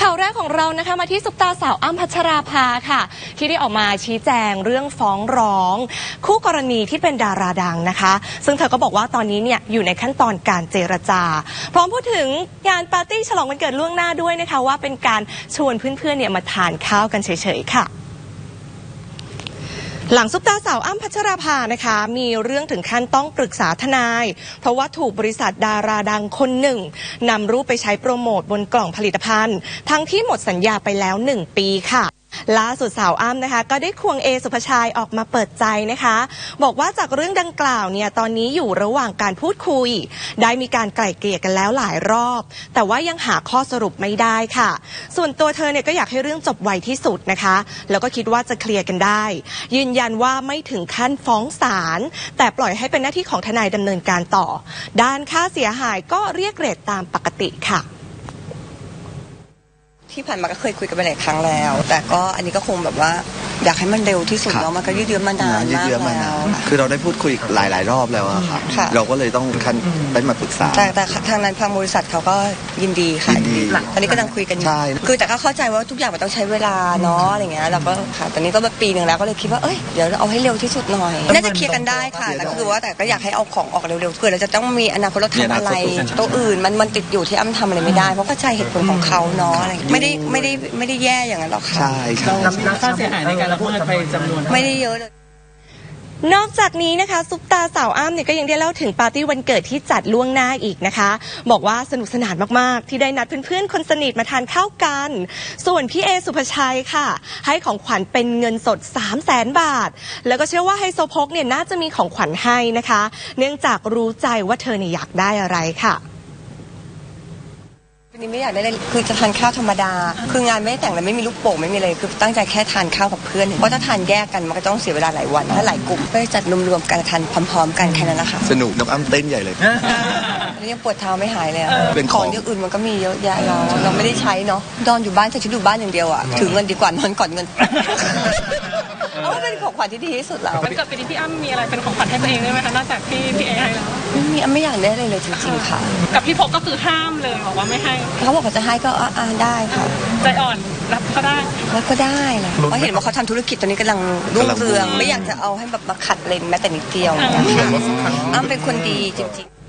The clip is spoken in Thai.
ข่าวแรกของเรานะคะมาที่สุปตาสาวอ้ำพัชราภาค่ะ ที่ได้ออกมาชี้แจงเรื่องฟ้องร้อง คู่กรณีที่เป็นดาราดังนะคะ ซึ่งเธอก็บอกว่าตอนนี้เนี่ยอยู่ในขั้นตอนการเจรจา พร้อมพูดถึงงานปาร์ตี้ฉลองวันเกิดล่วงหน้าด้วยนะคะว่าเป็นการชวนเพื่อนๆเนี่ยมาทานข้าวกันเฉยๆค่ะ หลังซุปตาสาวอ้ำพัชราภานะคะ มีเรื่องถึงขั้นต้องปรึกษาทนาย เพราะว่าถูกบริษัทดาราดังคนหนึ่งนำรูปไปใช้โปรโมทบนกล่องผลิตภัณฑ์ ทั้งที่หมดสัญญาไปแล้ว 1 ปีค่ะ ล่าสุดสาวอ้ำนะคะ ก็ได้ควงเอสุภาชัยออกมาเปิดใจนะคะ บอกว่าจากเรื่องดังกล่าวเนี่ยตอนนี้อยู่ระหว่างการพูดคุย ได้มีการไกล่เกลี่ยกันแล้วหลายรอบ แต่ว่ายังหาข้อสรุปไม่ได้ค่ะ ส่วนตัวเธอเนี่ยก็อยากให้เรื่องจบไวที่สุดนะคะ แล้วก็คิดว่าจะเคลียร์กันได้ ยืนยันว่าไม่ถึงขั้นฟ้องศาลแต่ปล่อยให้เป็นหน้าที่ของทนายดำเนินการต่อ ด้านค่าเสียหายก็เรียกเรทตามปกติค่ะ ที่ผ่านมาก็เคยคุยกันไปหลายครั้งแล้ว แต่ก็อันนี้ก็คงแบบว่า อยากให้มันเร็วที่สุดครับ เนาะมันก็ยืดเยื้อมานานยืดมากเยื้อมาแล้นาว นคือเราได้พูดคุยหลาย ๆ รอบแล้วอะครับค่ะ เราก็เลยต้องคันได้มาปรึกษา แต่แต่ทางนั้นทางบริษัทเขาก็ยินดีค่ะยินดีตอนนี้กำลังคุยกันอยู่ใช่ คือแต่ก็เข้าใจว่าทุกอย่างมันต้องใช้เวลาเนาะอะไรเงี้ยเราก็ค่ะตอนนี้ก็แบบปีหนึ่งแล้วก็เลยคิดว่าเอ้ยเดี๋ยวเอาให้เร็วที่สุดหน่อยน่าจะเคลียร์กันได้ค่ะแต่ก็คือว่าแต่ก็อยากให้เอาของออกเร็วๆเพื่อเราจะต้องมีอนาคตเราทำอะไรตัวอื่นมันมันติดอยู่ที่อ้ำทำอะไรไม่ได้เพราะเข้าใจเหตุผลของเขาเนาะอะไรเงี้ยไม่ได้ไม่ได้ไม่ได้แย่อย่างนั้นหรอกค่ะ ใช่ใช่เราค่าเสียหายในการละเมิดไปจำนวนไม่ได้เยอะเลย นอกจากนี้นะคะซุปตาสาวอ้ำเนี่ยก็ยังได้เล่าถึงปาร์ตี้วันเกิดที่จัดล่วงหน้าอีกนะคะ บอกว่าสนุกสนานมากๆ ที่ได้นัดเพื่อนๆ คนสนิทมาทานข้าวกัน ส่วนพี่เอสุภชัยค่ะ ให้ของขวัญเป็นเงินสด 3 0 0แสนบาท แล้วก็เชื่อว่าไฮโซโพกเนี่ยน่าจะมีของขวัญให้นะคะ เนื่องจากรู้ใจว่าเธอเนี่ยอยากได้อะไรค่ะ นนี้ไม่อยากได้เลยคือจะทานข้าวธรรมดา คืองานไม่ได้แต่งเลยไม่มีลูกโป่งไม่มีเลยคือตั้งใจแค่ทานข้าวกับเพื่อนเพราะถ้าทานแยกกันมันก็ต้องเสียเวลาหลายวันถ้าหลายกลุ่มก็จะจัดรวมๆกันทานพร้อมๆ กันแค่นั้นแหละค่ะสนุกน้องอ้ำเต้นใหญ่เลย แล้วยังปวดเท้าไม่หายเลยอะเป็นขขออง งอย่างอื่นมันก็มีเยอะแยะเราเราไม่ได้ใช้เนาะนอนอยู่บ้านใช้ชีวิตอยู่บ้านอย่างเดียวอะถือเงินดีกว่านอนก่อนเงิน เอาเป็นของขวัญที่ดีที่สุดแล้ววันเกิดปีนี้พี่อ้ำมีอะไรเป็นของขวัญให้ตัวเองได้ไหมคะ นอกจากที่พี่เอให้แล้ว ไม่มีไม่อยากได้เลยเลยจริงๆค่ะ กับพี่พกก็คือห้ามเลยบอกว่าไม่ให้ เขาบอกเขาจะให้ก็อะอ่าได้ค่ะใจอ่อนรับก็ได้ แล้วก็ได้แหละเพราะเห็นว่าเขาทำธุรกิจตอนนี้กำลังรุ่งเรืองกำลังบูมไม่อยากจะเอาให้แบบมาขัดเลนแม้แต่นิดเดียวเนี่ยค่ะอ้ำเป็นคนดีจริงๆ